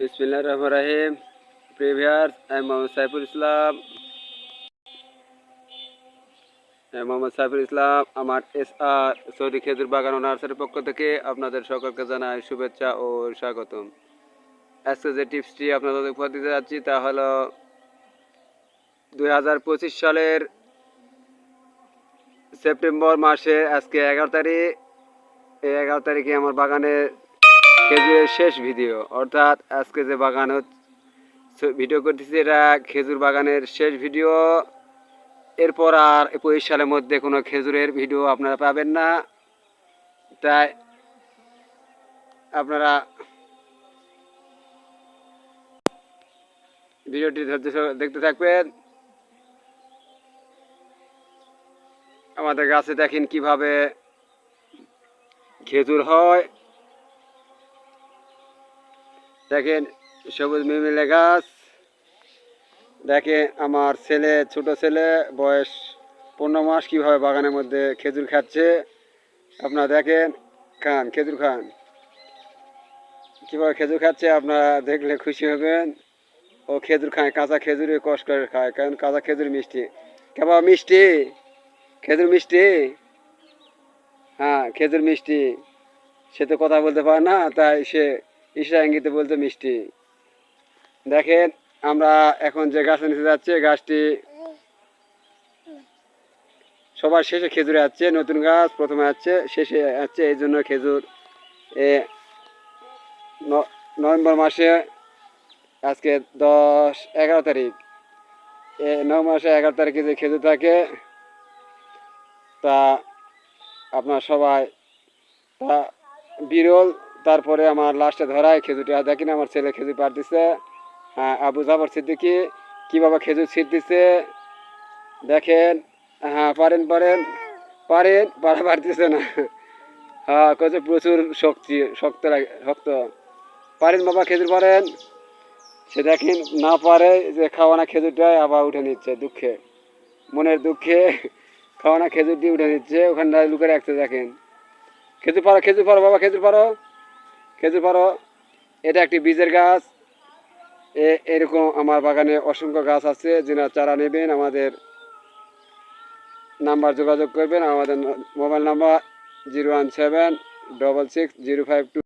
বিসমিল্লাহ রহমান রাহিম প্রিভিয়ার্স আমি মোহাম্মদ সাইফুল ইসলাম মোহাম্মদ সাইফুল ইসলাম আমার এস আর সৌদি খেজুর বাগান নার্সারির পক্ষ থেকে আপনাদের সকলকে জানাই শুভেচ্ছা ও স্বাগতম। আজকে যে টিপসটি আপনাদের উপহার দিতে যাচ্ছি তা হলো দুই সালের সেপ্টেম্বর মাসে, আজকে এগারো তারিখ। এই এগারো তারিখে আমার বাগানে খেজুরের শেষ ভিডিও, অর্থাৎ আজকে যে বাগান ভিডিও করতেছি এটা খেজুর বাগানের শেষ ভিডিও। এরপর আর পঁচিশ সালের মধ্যে কোনো খেজুরের ভিডিও আপনারা পাবেন না। তাই আপনারা ভিডিওটি ধৈর্য দেখতে থাকবেন। আমাদের গাছে দেখেন কীভাবে খেজুর হয়। দেখেন, সবুজ মিমিলে গাছ। দেখেন আমার ছেলে, ছোট ছেলে, বয়স পনেরো মাস কীভাবে বাগানের মধ্যে খেজুর খাচ্ছে। আপনারা দেখেন, খান, খেজুর খান। কীভাবে খেজুর খাচ্ছে আপনারা দেখলে খুশি হবেন। ও খেজুর খায়, কাঁচা খেজুরে কষ্ট করে খায়, কারণ কাঁচা খেজুর মিষ্টি। কেবা মিষ্টি? খেজুর মিষ্টি? হ্যাঁ খেজুর মিষ্টি। সে তো কথা বলতে পারে না, তাই সে ইশরা ইঙ্গিতে বলতে মিষ্টি। দেখেন, আমরা এখন যে গাছ নিতে যাচ্ছি গাছটি সবার শেষে খেজুরে আছে নতুন গাছ প্রথমে আছে শেষে আছে এই জন্য খেজুর। নভেম্বর মাসে, আজকে দশ, এগারো তারিখ। এ, নভেম্বর মাসে এগারো তারিখে যে খেজুর থাকে, তা আপনার সবাই, তা বিরল তারপরে আমার লাস্টে ধরায় খেজুরটা দেখেন, আমার ছেলে খেজুর পার দিছে। হ্যাঁ আবু জাফর সিদ্দিকি কীভাবে খেজুর ছিট দিছে দেখেন। হ্যাঁ পারেন পারেন পারেন পারা পারতেছে না। হ্যাঁ কত প্রচুর শক্তি, শক্ত লাগে, শক্ত। পারেন বাবা খেজুর পারেন সে দেখেন না পারে যে খাওয়ানা খেজুরটাই আবার উঠে নিচ্ছে দুঃখে, মনের দুঃখে খাওয়ানা খেজুর দিয়ে উঠে নিচ্ছে, ওখানটায় লুকে রাখতে দেখেন। খেজুর পারো খেজুর পারো বাবা খেজুর পারো খেজুর পারো এটা একটি বীজের গাছ। এরকম আমার বাগানে অসংখ্য গাছ আছে যেটা চারা নেবেন, আমাদের নাম্বার যোগাযোগ করবেন, আমাদের mobile number zero one seven double six zero five two